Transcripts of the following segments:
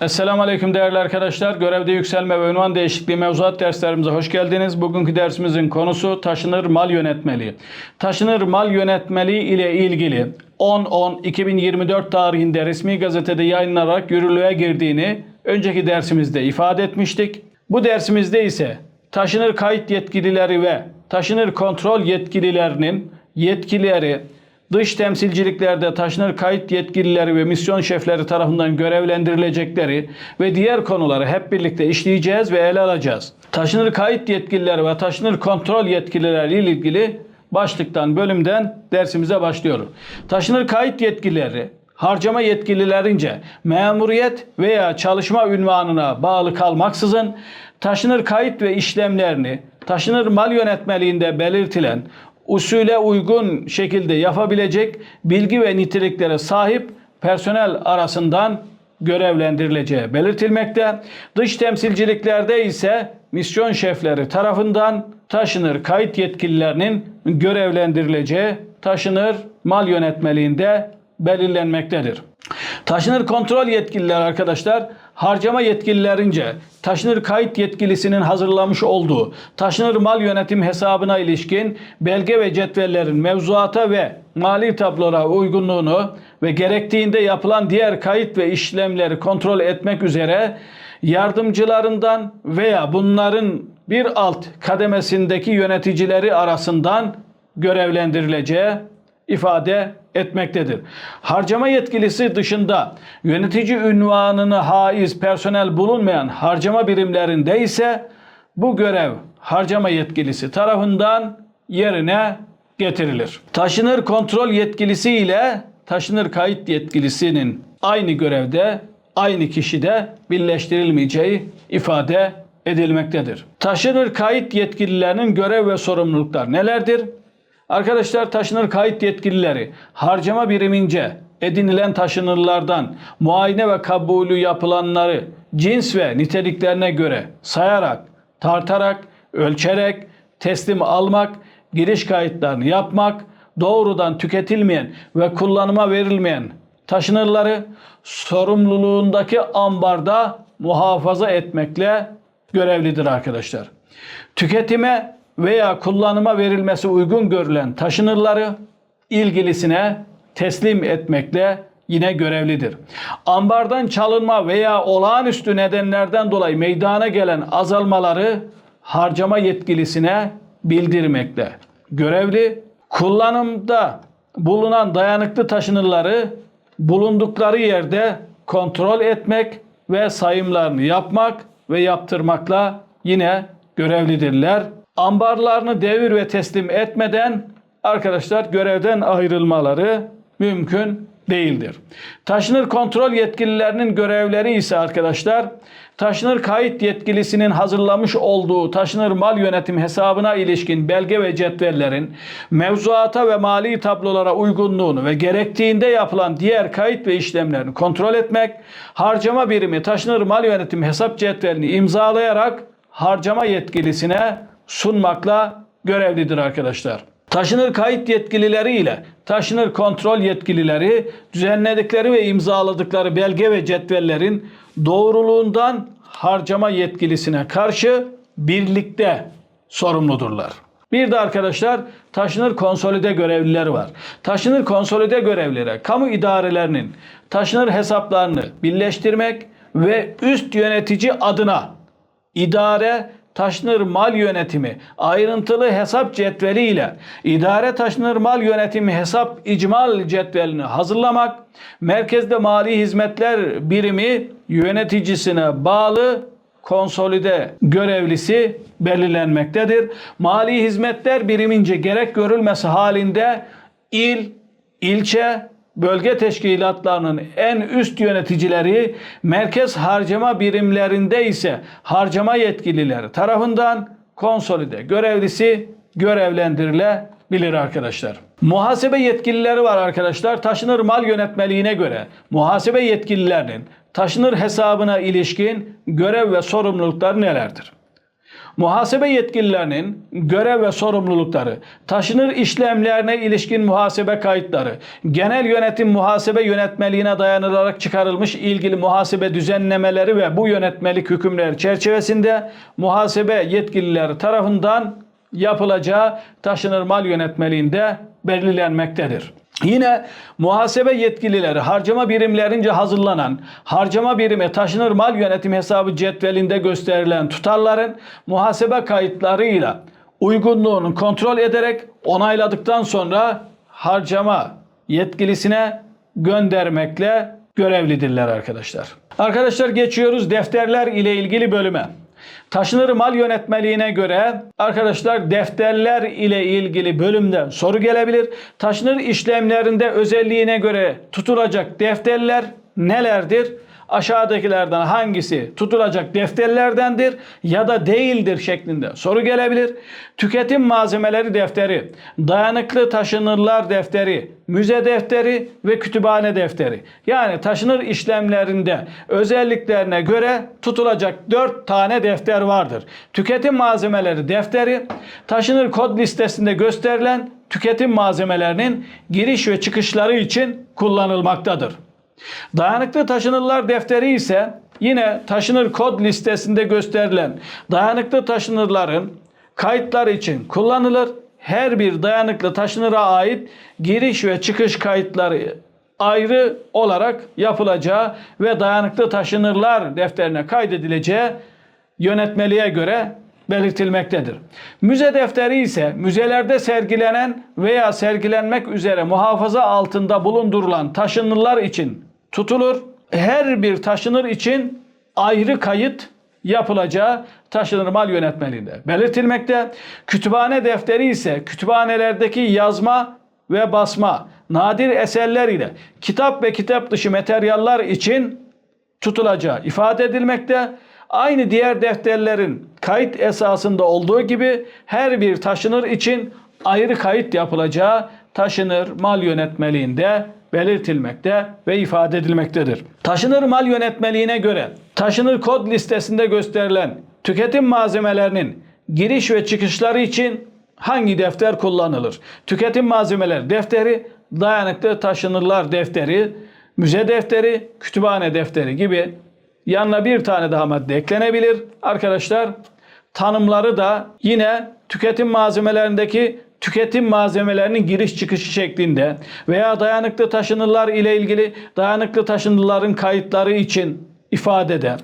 Esselamu Aleyküm değerli arkadaşlar. Görevde yükselme ve ünvan değişikliği mevzuat derslerimize hoş geldiniz. Bugünkü dersimizin konusu taşınır mal yönetmeliği. Taşınır mal yönetmeliği ile ilgili 10-10-2024 tarihinde resmi gazetede yayınlanarak yürürlüğe girdiğini önceki dersimizde ifade etmiştik. Bu dersimizde ise taşınır kayıt yetkilileri ve taşınır kontrol yetkililerinin yetkileri dış temsilciliklerde taşınır kayıt yetkilileri ve misyon şefleri tarafından görevlendirilecekleri ve diğer konuları hep birlikte işleyeceğiz ve ele alacağız. Taşınır kayıt yetkilileri ve taşınır kontrol yetkilileri ile ilgili başlıktan bölümden dersimize başlıyoruz. Taşınır kayıt yetkilileri harcama yetkililerince memuriyet veya çalışma ünvanına bağlı kalmaksızın taşınır kayıt ve işlemlerini taşınır mal yönetmeliğinde belirtilen usule uygun şekilde yapabilecek bilgi ve niteliklere sahip personel arasından görevlendirileceği belirtilmekte. Dış temsilciliklerde ise misyon şefleri tarafından taşınır kayıt yetkililerinin görevlendirileceği taşınır mal yönetmeliğinde belirlenmektedir. Taşınır kontrol yetkililer arkadaşlar harcama yetkililerince taşınır kayıt yetkilisinin hazırlamış olduğu taşınır mal yönetim hesabına ilişkin belge ve cetvellerin mevzuata ve mali tablolara uygunluğunu ve gerektiğinde yapılan diğer kayıt ve işlemleri kontrol etmek üzere yardımcılarından veya bunların bir alt kademesindeki yöneticileri arasından görevlendirileceği ifade etmektedir. Harcama yetkilisi dışında yönetici ünvanını haiz personel bulunmayan harcama birimlerinde ise bu görev harcama yetkilisi tarafından yerine getirilir. Taşınır kontrol yetkilisi ile taşınır kayıt yetkilisinin aynı görevde aynı kişide birleştirilmeyeceği ifade edilmektedir. Taşınır kayıt yetkililerinin görev ve sorumluluklar nelerdir? Arkadaşlar taşınır kayıt yetkilileri harcama birimince edinilen taşınırlardan muayene ve kabulü yapılanları cins ve niteliklerine göre sayarak, tartarak, ölçerek, teslim almak, giriş kayıtlarını yapmak, doğrudan tüketilmeyen ve kullanıma verilmeyen taşınırları sorumluluğundaki ambarda muhafaza etmekle görevlidir arkadaşlar. Tüketime veya kullanıma verilmesi uygun görülen taşınırları ilgilisine teslim etmekle yine görevlidir. Ambardan çalınma veya olağanüstü nedenlerden dolayı meydana gelen azalmaları harcama yetkilisine bildirmekle görevli. Kullanımda bulunan dayanıklı taşınırları bulundukları yerde kontrol etmek ve sayımlarını yapmak ve yaptırmakla yine görevlidirler. Ambarlarını devir ve teslim etmeden arkadaşlar görevden ayrılmaları mümkün değildir. Taşınır kontrol yetkililerinin görevleri ise arkadaşlar taşınır kayıt yetkilisinin hazırlamış olduğu taşınır mal yönetim hesabına ilişkin belge ve cetvellerin mevzuata ve mali tablolara uygunluğunu ve gerektiğinde yapılan diğer kayıt ve işlemlerini kontrol etmek, harcama birimi taşınır mal yönetim hesap cetvelini imzalayarak harcama yetkilisine sunmakla görevlidir arkadaşlar. Taşınır kayıt yetkilileri ile taşınır kontrol yetkilileri düzenledikleri ve imzaladıkları belge ve cetvellerin doğruluğundan harcama yetkilisine karşı birlikte sorumludurlar. Bir de arkadaşlar taşınır konsolide görevlileri var. Taşınır konsolide görevlere kamu idarelerinin taşınır hesaplarını birleştirmek ve üst yönetici adına idare taşınır mal yönetimi ayrıntılı hesap cetveli ile idare taşınır mal yönetimi hesap icmal cetvelini hazırlamak, merkezde mali hizmetler birimi yöneticisine bağlı konsolide görevlisi belirlenmektedir. Mali hizmetler birimince gerek görülmesi halinde il, ilçe, bölge teşkilatlarının en üst yöneticileri merkez harcama birimlerinde ise harcama yetkilileri tarafından konsolide görevlisi görevlendirilebilir arkadaşlar. Muhasebe yetkilileri var arkadaşlar. Taşınır mal yönetmeliğine göre muhasebe yetkililerinin taşınır hesabına ilişkin görev ve sorumlulukları nelerdir? Muhasebe yetkililerinin görev ve sorumlulukları, taşınır işlemlerine ilişkin muhasebe kayıtları, genel yönetim muhasebe yönetmeliğine dayanılarak çıkarılmış ilgili muhasebe düzenlemeleri ve bu yönetmelik hükümleri çerçevesinde muhasebe yetkilileri tarafından yapılacağı taşınır mal yönetmeliğinde belirlenmektedir. Yine muhasebe yetkilileri harcama birimlerince hazırlanan harcama birime taşınır mal yönetim hesabı cetvelinde gösterilen tutarların muhasebe kayıtlarıyla uygunluğunu kontrol ederek onayladıktan sonra harcama yetkilisine göndermekle görevlidirler arkadaşlar. Arkadaşlar geçiyoruz defterler ile ilgili bölüme. Taşınır mal yönetmeliğine göre arkadaşlar defterler ile ilgili bölümden soru gelebilir. Taşınır işlemlerinde özelliğine göre tutulacak defterler nelerdir? Aşağıdakilerden hangisi tutulacak defterlerdendir ya da değildir şeklinde soru gelebilir. Tüketim malzemeleri defteri, dayanıklı taşınırlar defteri, müze defteri ve kütüphane defteri. Yani taşınır işlemlerinde özelliklerine göre tutulacak 4 tane defter vardır. Tüketim malzemeleri defteri, taşınır kod listesinde gösterilen tüketim malzemelerinin giriş ve çıkışları için kullanılmaktadır. Dayanıklı taşınırlar defteri ise yine taşınır kod listesinde gösterilen dayanıklı taşınırların kayıtları için kullanılır. Her bir dayanıklı taşınıra ait giriş ve çıkış kayıtları ayrı olarak yapılacağı ve dayanıklı taşınırlar defterine kaydedileceği yönetmeliğe göre belirtilmektedir. Müze defteri ise müzelerde sergilenen veya sergilenmek üzere muhafaza altında bulundurulan taşınırlar için tutulur. Her bir taşınır için ayrı kayıt yapılacağı taşınır mal yönetmeliğinde belirtilmekte. Kütüphane defteri ise kütüphanelerdeki yazma ve basma, nadir eserler ile kitap ve kitap dışı materyaller için tutulacağı ifade edilmekte. Aynı diğer defterlerin kayıt esasında olduğu gibi her bir taşınır için ayrı kayıt yapılacağı taşınır mal yönetmeliğinde belirtilmekte ve ifade edilmektedir. Taşınır mal yönetmeliğine göre taşınır kod listesinde gösterilen tüketim malzemelerinin giriş ve çıkışları için hangi defter kullanılır? Tüketim malzemeleri defteri, dayanıklı taşınırlar defteri, müze defteri, kütüphane defteri gibi yanına bir tane daha madde eklenebilir. Arkadaşlar tanımları da yine tüketim malzemelerindeki tüketim malzemelerinin giriş çıkışı şeklinde veya dayanıklı taşınırlar ile ilgili dayanıklı taşınırların kayıtları için ifadede,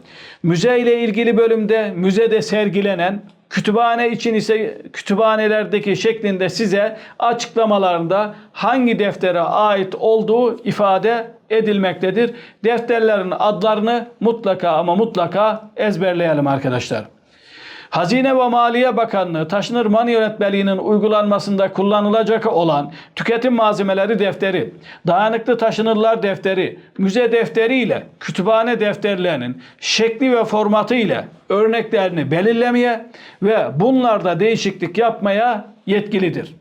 müze ile ilgili bölümde müzede sergilenen Kütüphane için ise kütüphanelerdeki şeklinde size açıklamalarında hangi deftere ait olduğu ifade edilmektedir. Defterlerin adlarını mutlaka ama mutlaka ezberleyelim arkadaşlar. Hazine ve Maliye Bakanlığı taşınır mal yönetmeliğinin uygulanmasında kullanılacak olan tüketim malzemeleri defteri, dayanıklı taşınırlar defteri, müze defteri ile kütüphane defterlerinin şekli ve formatı ile örneklerini belirlemeye ve bunlarda değişiklik yapmaya yetkilidir.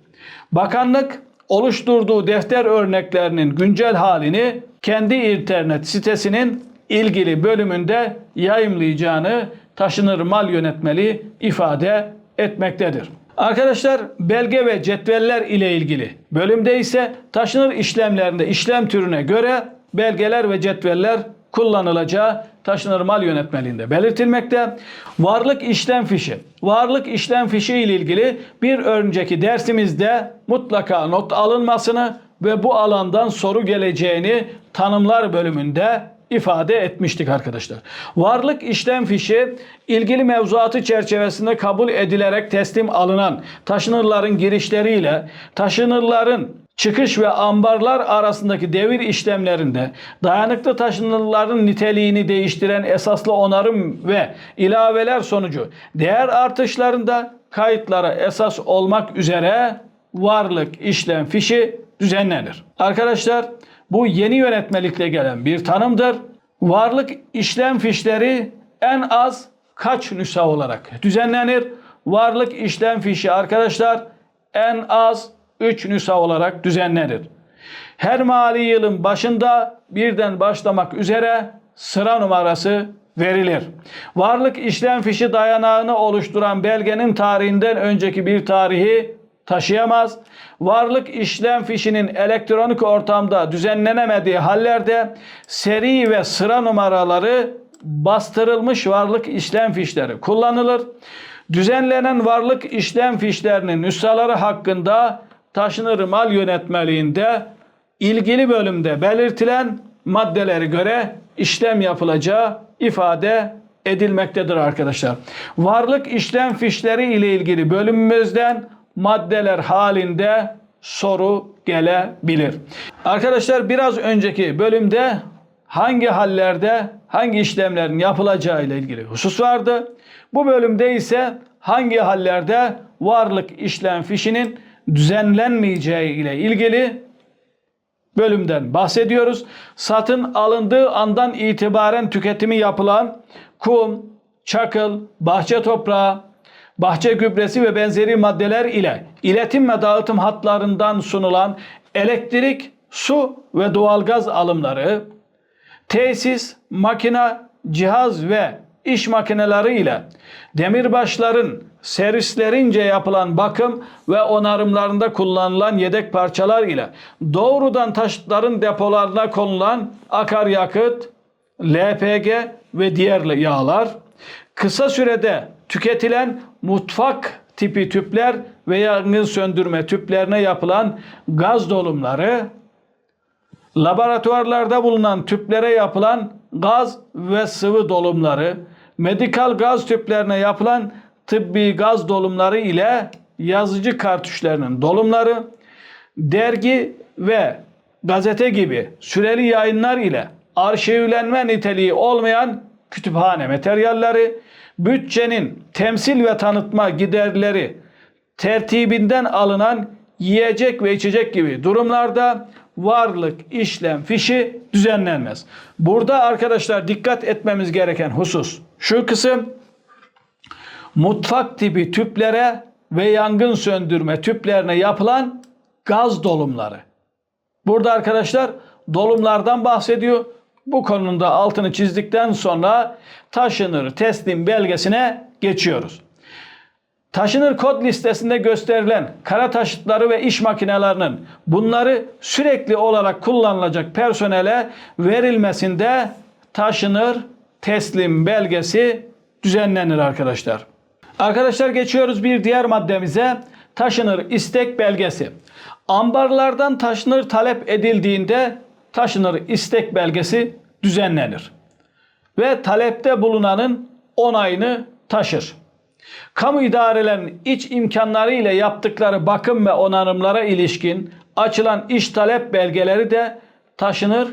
Bakanlık oluşturduğu defter örneklerinin güncel halini kendi internet sitesinin ilgili bölümünde yayımlayacağını taşınır mal yönetmeliği ifade etmektedir. Arkadaşlar belge ve cetveller ile ilgili bölümde ise taşınır işlemlerinde işlem türüne göre belgeler ve cetveller kullanılacağı taşınır mal yönetmeliğinde belirtilmekte. Varlık işlem fişi. Varlık işlem fişi ile ilgili bir önceki dersimizde mutlaka not alınmasını ve bu alandan soru geleceğini tanımlar bölümünde ifade etmiştik arkadaşlar. Varlık işlem fişi ilgili mevzuatı çerçevesinde kabul edilerek teslim alınan taşınırların girişleriyle taşınırların çıkış ve ambarlar arasındaki devir işlemlerinde dayanıklı taşınırların niteliğini değiştiren esaslı onarım ve ilaveler sonucu değer artışlarında kayıtlara esas olmak üzere varlık işlem fişi düzenlenir. Arkadaşlar bu yeni yönetmelikle gelen bir tanımdır. Varlık işlem fişleri en az kaç nüsha olarak düzenlenir? Varlık işlem fişi arkadaşlar en az 3 nüsha olarak düzenlenir. Her mali yılın başında birden başlamak üzere sıra numarası verilir. Varlık işlem fişi dayanağını oluşturan belgenin tarihinden önceki bir tarihi taşıyamaz. Varlık işlem fişinin elektronik ortamda düzenlenemediği hallerde seri ve sıra numaraları bastırılmış varlık işlem fişleri kullanılır. Düzenlenen varlık işlem fişlerinin nüshaları hakkında taşınır mal yönetmeliğinde ilgili bölümde belirtilen maddelere göre işlem yapılacağı ifade edilmektedir arkadaşlar. Varlık işlem fişleri ile ilgili bölümümüzden maddeler halinde soru gelebilir. Arkadaşlar biraz önceki bölümde hangi hallerde hangi işlemlerin yapılacağı ile ilgili husus vardı. Bu bölümde ise hangi hallerde varlık işlem fişinin düzenlenmeyeceği ile ilgili bölümden bahsediyoruz. Satın alındığı andan itibaren tüketimi yapılan kum, çakıl, bahçe toprağı, bahçe gübresi ve benzeri maddeler ile iletim ve dağıtım hatlarından sunulan elektrik, su ve doğalgaz alımları, tesis, makina, cihaz ve iş makineleri ile demirbaşların servislerince yapılan bakım ve onarımlarında kullanılan yedek parçalar ile doğrudan taşıtların depolarına konulan akaryakıt, LPG ve diğer yağlar, kısa sürede tüketilen mutfak tipi tüpler ve yangın söndürme tüplerine yapılan gaz dolumları, laboratuvarlarda bulunan tüplere yapılan gaz ve sıvı dolumları, medikal gaz tüplerine yapılan tıbbi gaz dolumları ile yazıcı kartuşlarının dolumları, dergi ve gazete gibi süreli yayınlar ile arşivlenme niteliği olmayan kütüphane materyalleri, bütçenin temsil ve tanıtma giderleri tertibinden alınan yiyecek ve içecek gibi durumlarda varlık işlem fişi düzenlenmez. Burada arkadaşlar dikkat etmemiz gereken husus şu kısım mutfak tipi tüplere ve yangın söndürme tüplerine yapılan gaz dolumları. Burada arkadaşlar dolumlardan bahsediyor. Bu konunun altını çizdikten sonra taşınır teslim belgesine geçiyoruz. Taşınır kod listesinde gösterilen kara taşıtları ve iş makinelerinin bunları sürekli olarak kullanılacak personele verilmesinde taşınır teslim belgesi düzenlenir arkadaşlar. Arkadaşlar geçiyoruz bir diğer maddemize. Taşınır istek belgesi. Ambarlardan taşınır talep edildiğinde taşınır istek belgesi düzenlenir. Ve talepte bulunanın onayını taşır. Kamu idarelerinin iç imkanları ile yaptıkları bakım ve onarımlara ilişkin açılan iş talep belgeleri de taşınır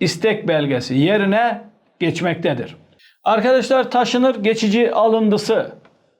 istek belgesi yerine geçmektedir. Arkadaşlar taşınır geçici alındısı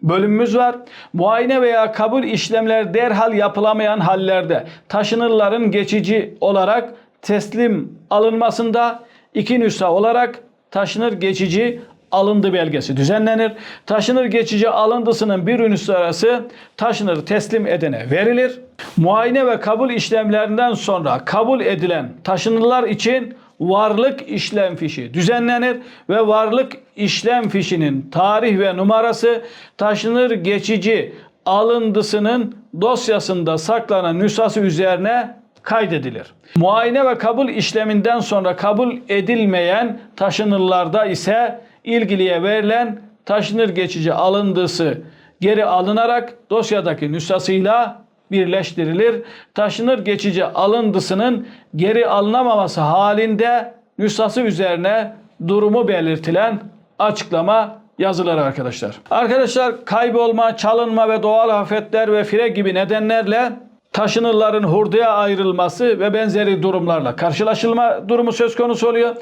bölümümüz var. Muayene veya kabul işlemler derhal yapılamayan hallerde taşınırların geçici olarak teslim alınmasında iki nüsha olarak taşınır geçici alındı belgesi düzenlenir. Taşınır geçici alındısının bir uluslararası taşınır teslim edene verilir. Muayene ve kabul işlemlerinden sonra kabul edilen taşınırlar için varlık işlem fişi düzenlenir ve varlık işlem fişinin tarih ve numarası taşınır geçici alındısının dosyasında saklanan nüshası üzerine kaydedilir. Muayene ve kabul işleminden sonra kabul edilmeyen taşınırlarda ise ilgiliye verilen taşınır geçici alındısı geri alınarak dosyadaki nüshasıyla birleştirilir. Taşınır geçici alındısının geri alınamaması halinde nüshası üzerine durumu belirtilen açıklama yazılar arkadaşlar. Arkadaşlar kaybolma, çalınma ve doğal afetler ve fire gibi nedenlerle taşınırların hurdaya ayrılması ve benzeri durumlarla karşılaşılma durumu söz konusu oluyor.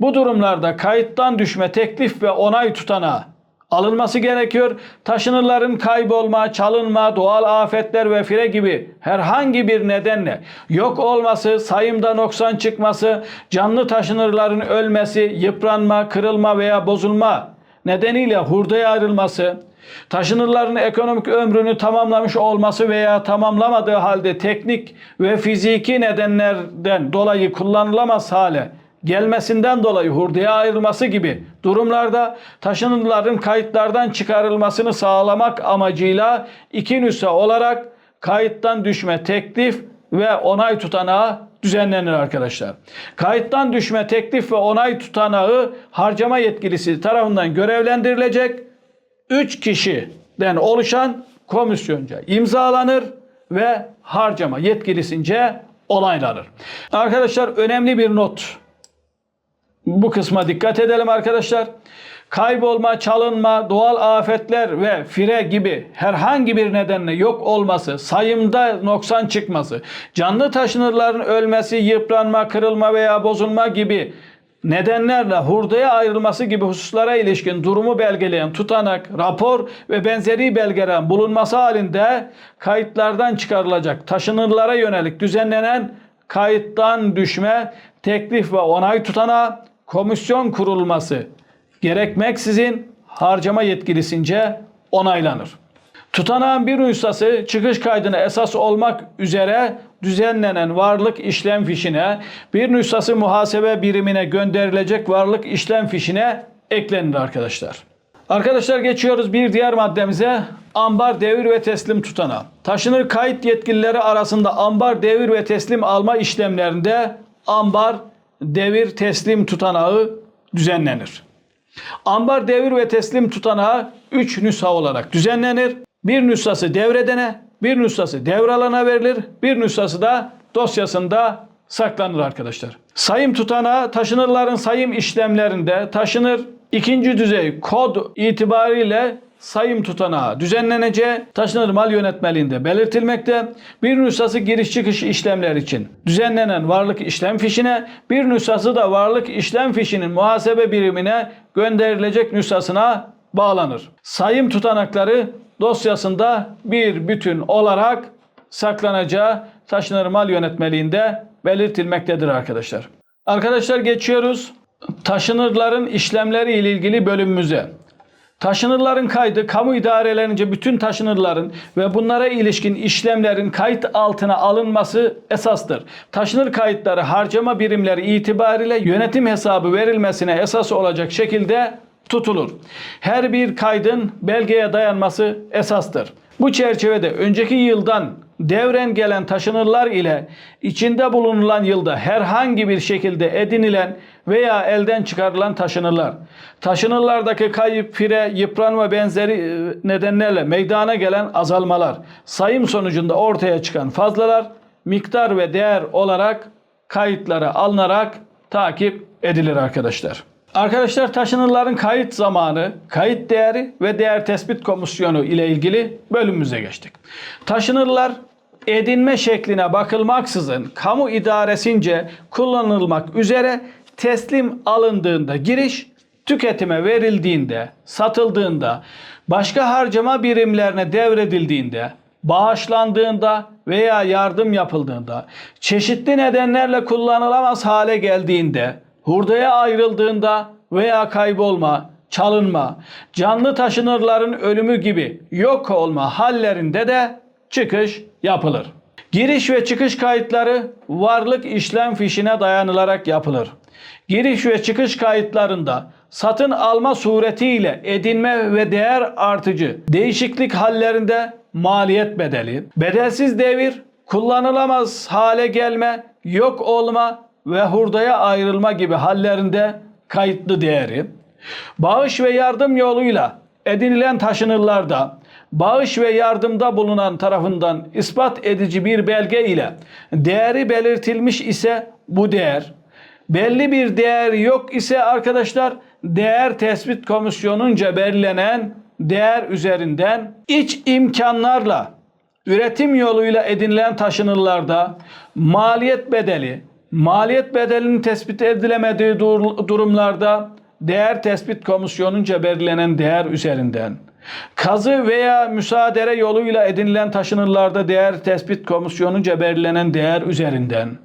Bu durumlarda kayıttan düşme teklif ve onay tutanağı alınması gerekiyor. Taşınırların kaybolma, çalınma, doğal afetler ve fire gibi herhangi bir nedenle yok olması, sayımda noksan çıkması, canlı taşınırların ölmesi, yıpranma, kırılma veya bozulma nedeniyle hurdaya ayrılması, taşınırların ekonomik ömrünü tamamlamış olması veya tamamlamadığı halde teknik ve fiziki nedenlerden dolayı kullanılamaz hale gelmesinden dolayı hurdaya ayrılması gibi durumlarda taşınırların kayıtlardan çıkarılmasını sağlamak amacıyla iki nüsha olarak kayıttan düşme teklif ve onay tutanağı düzenlenir arkadaşlar. Kayıttan düşme teklif ve onay tutanağı harcama yetkilisi tarafından görevlendirilecek 3 kişiden oluşan komisyonca imzalanır ve harcama yetkilisince onaylanır. Arkadaşlar önemli bir not. Bu kısma dikkat edelim arkadaşlar. Kaybolma, çalınma, doğal afetler ve fire gibi herhangi bir nedenle yok olması, sayımda noksan çıkması, canlı taşınırların ölmesi, yıpranma, kırılma veya bozulma gibi nedenlerle hurdaya ayrılması gibi hususlara ilişkin durumu belgeleyen tutanak, rapor ve benzeri belgelerin bulunması halinde kayıtlardan çıkarılacak taşınırlara yönelik düzenlenen kayıttan düşme, teklif ve onay tutanağı, komisyon kurulması gerekmeksizin harcama yetkilisince onaylanır. Tutanağın bir nüshası çıkış kaydına esas olmak üzere düzenlenen varlık işlem fişine, bir nüshası muhasebe birimine gönderilecek varlık işlem fişine eklenir arkadaşlar. Arkadaşlar geçiyoruz bir diğer maddemize. Ambar devir ve teslim tutanağı. Taşınır kayıt yetkilileri arasında ambar devir ve teslim alma işlemlerinde ambar devir teslim tutanağı düzenlenir. Ambar devir ve teslim tutanağı 3 nüsha olarak düzenlenir. Bir nüshası devredene, bir nüshası devralana verilir, bir nüshası da dosyasında saklanır arkadaşlar. Sayım tutanağı taşınırların sayım işlemlerinde taşınır ikinci düzey kod itibariyle sayım tutanağı düzenleneceği taşınır mal yönetmeliğinde belirtilmekte. Bir nüshası giriş çıkış işlemler için düzenlenen varlık işlem fişine, bir nüshası da varlık işlem fişinin muhasebe birimine gönderilecek nüshasına bağlanır. Sayım tutanakları dosyasında bir bütün olarak saklanacağı taşınır mal yönetmeliğinde belirtilmektedir arkadaşlar. Arkadaşlar geçiyoruz taşınırların işlemleri ile ilgili bölümümüze. Taşınırların kaydı kamu idarelerince bütün taşınırların ve bunlara ilişkin işlemlerin kayıt altına alınması esastır. Taşınır kayıtları harcama birimleri itibariyle yönetim hesabı verilmesine esas olacak şekilde tutulur. Her bir kaydın belgeye dayanması esastır. Bu çerçevede önceki yıldan devren gelen taşınırlar ile içinde bulunulan yılda herhangi bir şekilde edinilen veya elden çıkarılan taşınırlar, taşınırlardaki kayıp, fire, yıpranma benzeri e, nedenlerle meydana gelen azalmalar, sayım sonucunda ortaya çıkan fazlalar, miktar ve değer olarak kayıtlara alınarak takip edilir arkadaşlar. Arkadaşlar taşınırların kayıt zamanı, kayıt değeri ve değer tespit komisyonu ile ilgili bölümümüze geçtik. Taşınırlar edinme şekline bakılmaksızın kamu idaresince kullanılmak üzere teslim alındığında giriş, tüketime verildiğinde, satıldığında, başka harcama birimlerine devredildiğinde, bağışlandığında veya yardım yapıldığında, çeşitli nedenlerle kullanılamaz hale geldiğinde, hurdaya ayrıldığında veya kaybolma, çalınma, canlı taşınırların ölümü gibi yok olma hallerinde de çıkış yapılır. Giriş ve çıkış kayıtları varlık işlem fişine dayanılarak yapılır. Giriş ve çıkış kayıtlarında satın alma suretiyle edinme ve değer artıcı değişiklik hallerinde maliyet bedeli, bedelsiz devir, kullanılamaz hale gelme, yok olma ve hurdaya ayrılma gibi hallerinde kayıtlı değeri, bağış ve yardım yoluyla edinilen taşınırlarda bağış ve yardımda bulunan tarafından ispat edici bir belge ile değeri belirtilmiş ise bu değer, belli bir değer yok ise arkadaşlar değer tespit komisyonunca belirlenen değer üzerinden iç imkanlarla üretim yoluyla edinilen taşınırlarda maliyet bedeli, maliyet bedelinin tespit edilemediği dur- durumlarda değer tespit komisyonunca belirlenen değer üzerinden kazı veya müsaadere yoluyla edinilen taşınırlarda değer tespit komisyonunca belirlenen değer üzerinden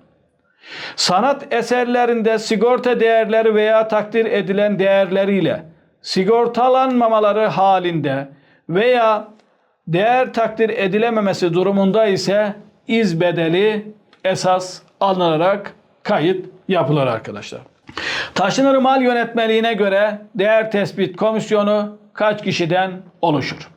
sanat eserlerinde sigorta değerleri veya takdir edilen değerleriyle sigortalanmamaları halinde veya değer takdir edilememesi durumunda ise iz bedeli esas alınarak kayıt yapılır arkadaşlar. Taşınır mal yönetmeliğine göre değer tespit komisyonu kaç kişiden oluşur?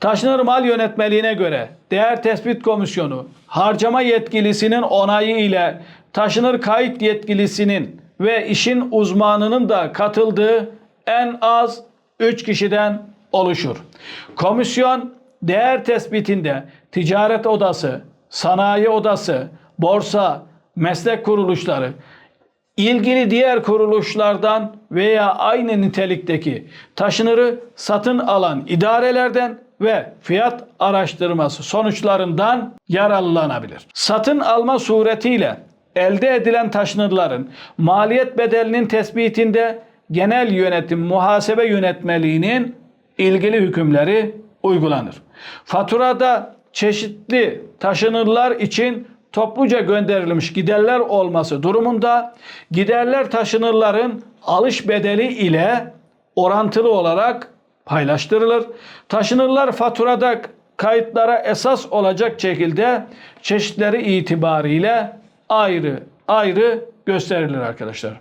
Taşınır mal yönetmeliğine göre değer tespit komisyonu harcama yetkilisinin onayı ile taşınır kayıt yetkilisinin ve işin uzmanının da katıldığı en az 3 kişiden oluşur. Komisyon değer tespitinde ticaret odası, sanayi odası, borsa, meslek kuruluşları, ilgili diğer kuruluşlardan veya aynı nitelikteki taşınırı satın alan idarelerden ve fiyat araştırması sonuçlarından yararlanabilir. Satın alma suretiyle elde edilen taşınırların maliyet bedelinin tespitinde genel yönetim muhasebe yönetmeliğinin ilgili hükümleri uygulanır. Faturada çeşitli taşınırlar için topluca gönderilmiş giderler olması durumunda giderler taşınırların alış bedeli ile orantılı olarak paylaştırılır. Taşınırlar faturada kayıtlara esas olacak şekilde çeşitleri itibariyle ayrı ayrı gösterilir arkadaşlar.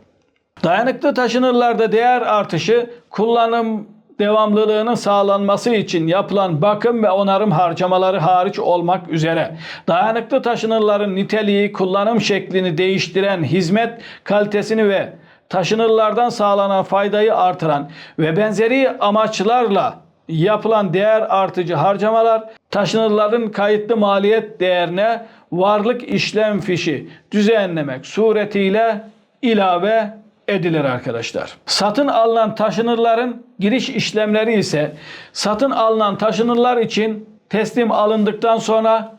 Dayanıklı taşınırlarda değer artışı kullanım devamlılığının sağlanması için yapılan bakım ve onarım harcamaları hariç olmak üzere dayanıklı taşınırların niteliği, kullanım şeklini değiştiren, hizmet kalitesini ve taşınırlardan sağlanan faydayı artıran ve benzeri amaçlarla yapılan değer artıcı harcamalar taşınırların kayıtlı maliyet değerine varlık işlem fişi düzenlemek suretiyle ilave edilir arkadaşlar. Satın alınan taşınırların giriş işlemleri ise satın alınan taşınırlar için teslim alındıktan sonra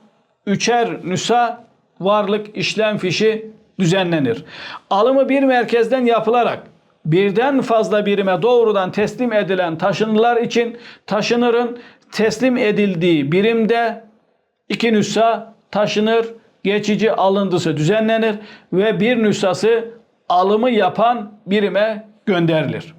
üçer nüsa varlık işlem fişi düzenlenir. Alımı bir merkezden yapılarak birden fazla birime doğrudan teslim edilen taşınırlar için taşınırın teslim edildiği birimde iki nüsa taşınır geçici alıntısı düzenlenir ve bir nüshası alımı yapan birime gönderilir.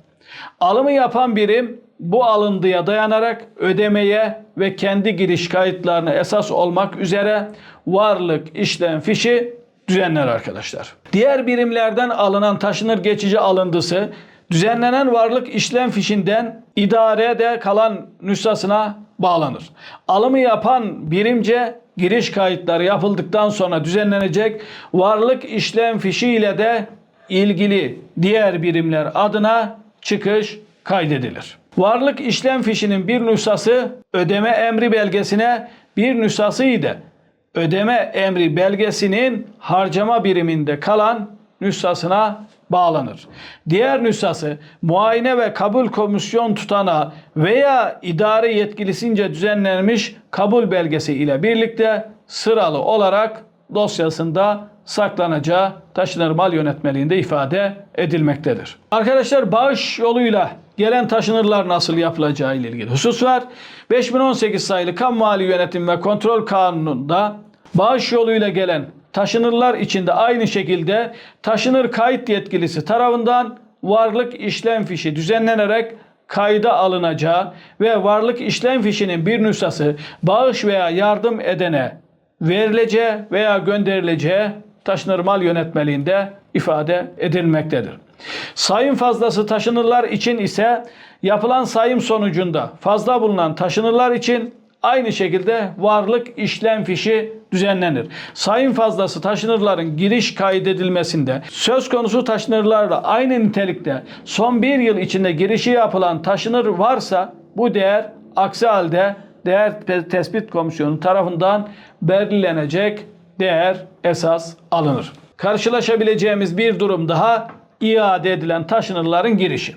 Alımı yapan birim bu alındıya dayanarak ödemeye ve kendi giriş kayıtlarına esas olmak üzere varlık işlem fişi düzenler arkadaşlar. Diğer birimlerden alınan taşınır geçici alıntısı düzenlenen varlık işlem fişinden idarede kalan nüshasına bağlanır. Alımı yapan birimce giriş kayıtları yapıldıktan sonra düzenlenecek varlık işlem fişi ile de ilgili diğer birimler adına çıkış kaydedilir. Varlık işlem fişinin bir nüshası ödeme emri belgesine bir nüshası ile ödeme emri belgesinin harcama biriminde kalan nüshasına bağlanır. Diğer nüshası muayene ve kabul komisyon tutana veya idare yetkilisince düzenlenmiş kabul belgesi ile birlikte sıralı olarak dosyasında saklanacağı taşınır mal yönetmeliğinde ifade edilmektedir. Arkadaşlar bağış yoluyla gelen taşınırlar nasıl yapılacağı ile ilgili husus var. 5018 sayılı Kamu Mali Yönetim ve Kontrol Kanunu'nda bağış yoluyla gelen taşınırlar içinde aynı şekilde taşınır kayıt yetkilisi tarafından varlık işlem fişi düzenlenerek kayda alınacağı ve varlık işlem fişinin bir nüshası bağış veya yardım edene verileceği veya gönderileceği taşınır mal yönetmeliğinde ifade edilmektedir. Sayım fazlası taşınırlar için ise yapılan sayım sonucunda fazla bulunan taşınırlar için aynı şekilde varlık işlem fişi düzenlenir. Sayım fazlası taşınırların giriş kaydedilmesinde söz konusu taşınırlarla aynı nitelikte son bir yıl içinde girişi yapılan taşınır varsa bu değer aksi halde değer tespit komisyonu tarafından belirlenecek değer esas alınır. Karşılaşabileceğimiz bir durum daha iade edilen taşınırların girişi.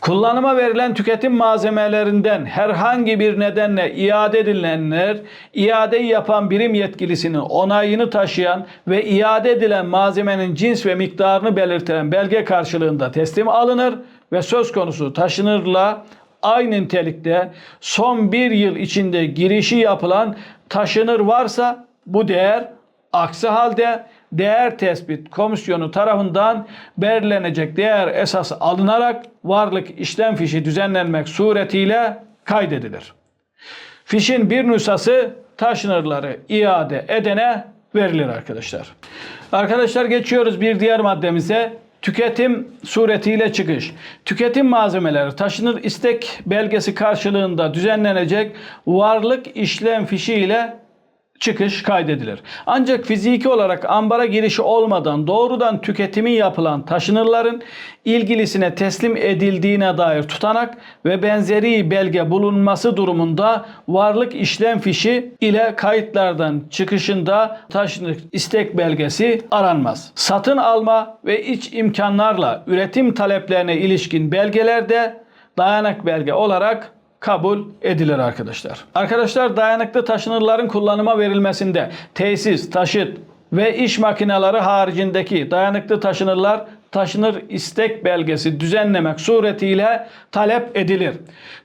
Kullanıma verilen tüketim malzemelerinden herhangi bir nedenle iade edilenler, iadeyi yapan birim yetkilisinin onayını taşıyan ve iade edilen malzemenin cins ve miktarını belirten belge karşılığında teslim alınır ve söz konusu taşınırla aynı nitelikte son bir yıl içinde girişi yapılan taşınır varsa bu değer aksi halde değer tespit komisyonu tarafından belirlenecek değer esası alınarak varlık işlem fişi düzenlenmek suretiyle kaydedilir. Fişin bir nüshası taşınırları iade edene verilir arkadaşlar. Arkadaşlar geçiyoruz bir diğer maddemize. tüketim suretiyle çıkış, tüketim malzemeleri taşınır istek belgesi karşılığında düzenlenecek varlık işlem fişi ile çıkış kaydedilir. Ancak fiziki olarak ambara girişi olmadan doğrudan tüketimi yapılan taşınırların ilgilisine teslim edildiğine dair tutanak ve benzeri belge bulunması durumunda varlık işlem fişi ile kayıtlardan çıkışında taşınır istek belgesi aranmaz. Satın alma ve iç imkanlarla üretim taleplerine ilişkin belgelerde dayanak belge olarak kabul edilir arkadaşlar. Arkadaşlar dayanıklı taşınırların kullanıma verilmesinde tesis, taşıt ve iş makineleri haricindeki dayanıklı taşınırlar taşınır istek belgesi düzenlemek suretiyle talep edilir.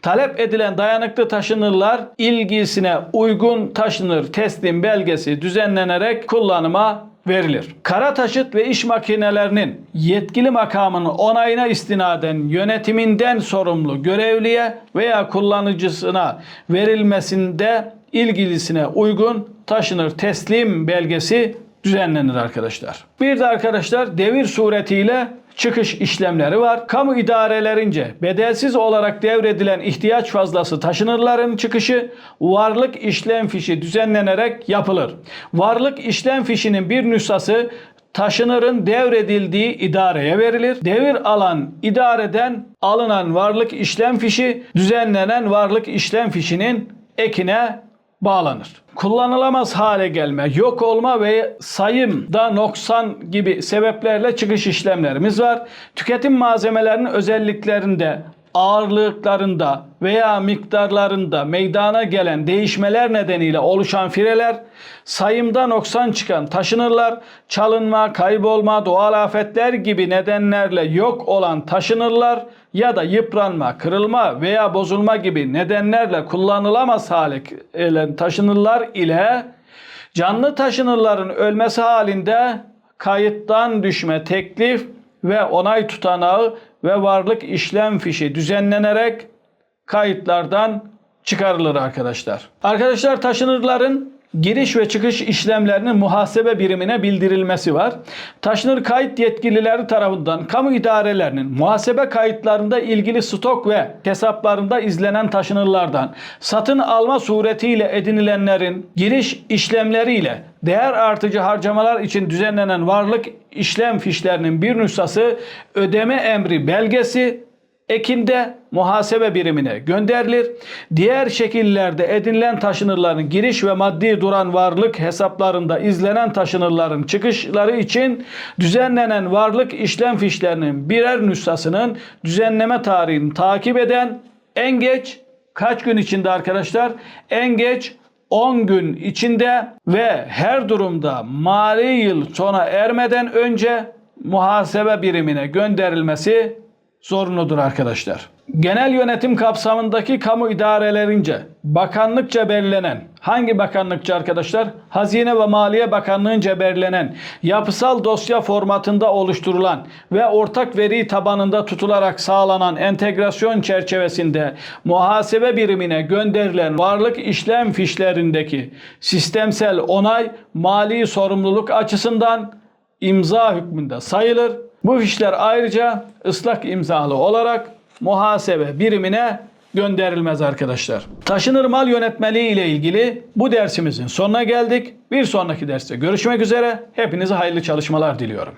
Talep edilen dayanıklı taşınırlar ilgisine uygun taşınır teslim belgesi düzenlenerek kullanıma verilir. Kara taşıt ve iş makinelerinin yetkili makamının onayına istinaden yönetiminden sorumlu görevliye veya kullanıcısına verilmesinde ilgilisine uygun taşınır teslim belgesi düzenlenir arkadaşlar. Bir de arkadaşlar devir suretiyle çıkış işlemleri var. Kamu idarelerince bedelsiz olarak devredilen ihtiyaç fazlası taşınırların çıkışı varlık işlem fişi düzenlenerek yapılır. Varlık işlem fişinin bir nüshası taşınırın devredildiği idareye verilir. Devir alan idareden alınan varlık işlem fişi düzenlenen varlık işlem fişinin ekine bağlanır. Kullanılamaz hale gelme, yok olma ve sayımda noksan gibi sebeplerle çıkış işlemlerimiz var. Tüketim malzemelerinin özelliklerinde ağırlıklarında veya miktarlarında meydana gelen değişmeler nedeniyle oluşan fireler, sayımda noksan çıkan taşınırlar, çalınma, kaybolma, doğal afetler gibi nedenlerle yok olan taşınırlar ya da yıpranma, kırılma veya bozulma gibi nedenlerle kullanılamaz hale gelen taşınırlar ile canlı taşınırların ölmesi halinde kayıttan düşme teklif ve onay tutanağı ve varlık işlem fişi düzenlenerek kayıtlardan çıkarılır arkadaşlar. Arkadaşlar taşınırların giriş ve çıkış işlemlerinin muhasebe birimine bildirilmesi var. Taşınır kayıt yetkilileri tarafından kamu idarelerinin muhasebe kayıtlarında ilgili stok ve hesaplarında izlenen taşınırlardan satın alma suretiyle edinilenlerin giriş işlemleriyle değer artıcı harcamalar için düzenlenen varlık işlem fişlerinin bir nüshası ödeme emri belgesi ekinde muhasebe birimine gönderilir. Diğer şekillerde edinilen taşınırların giriş ve maddi duran varlık hesaplarında izlenen taşınırların çıkışları için düzenlenen varlık işlem fişlerinin birer nüshasının düzenleme tarihini takip eden en geç kaç gün içinde arkadaşlar? En geç 10 gün içinde ve her durumda mali yıl sona ermeden önce muhasebe birimine gönderilmesi zorunludur arkadaşlar. Genel yönetim kapsamındaki kamu idarelerince bakanlıkça belirlenen hangi bakanlıkça arkadaşlar? Hazine ve Maliye Bakanlığı'nca belirlenen yapısal dosya formatında oluşturulan ve ortak veri tabanında tutularak sağlanan entegrasyon çerçevesinde muhasebe birimine gönderilen varlık işlem fişlerindeki sistemsel onay mali sorumluluk açısından imza hükmünde sayılır. Bu fişler ayrıca ıslak imzalı olarak muhasebe birimine gönderilmez arkadaşlar. Taşınır mal yönetmeliği ile ilgili bu dersimizin sonuna geldik. Bir sonraki derste görüşmek üzere. Hepinize hayırlı çalışmalar diliyorum.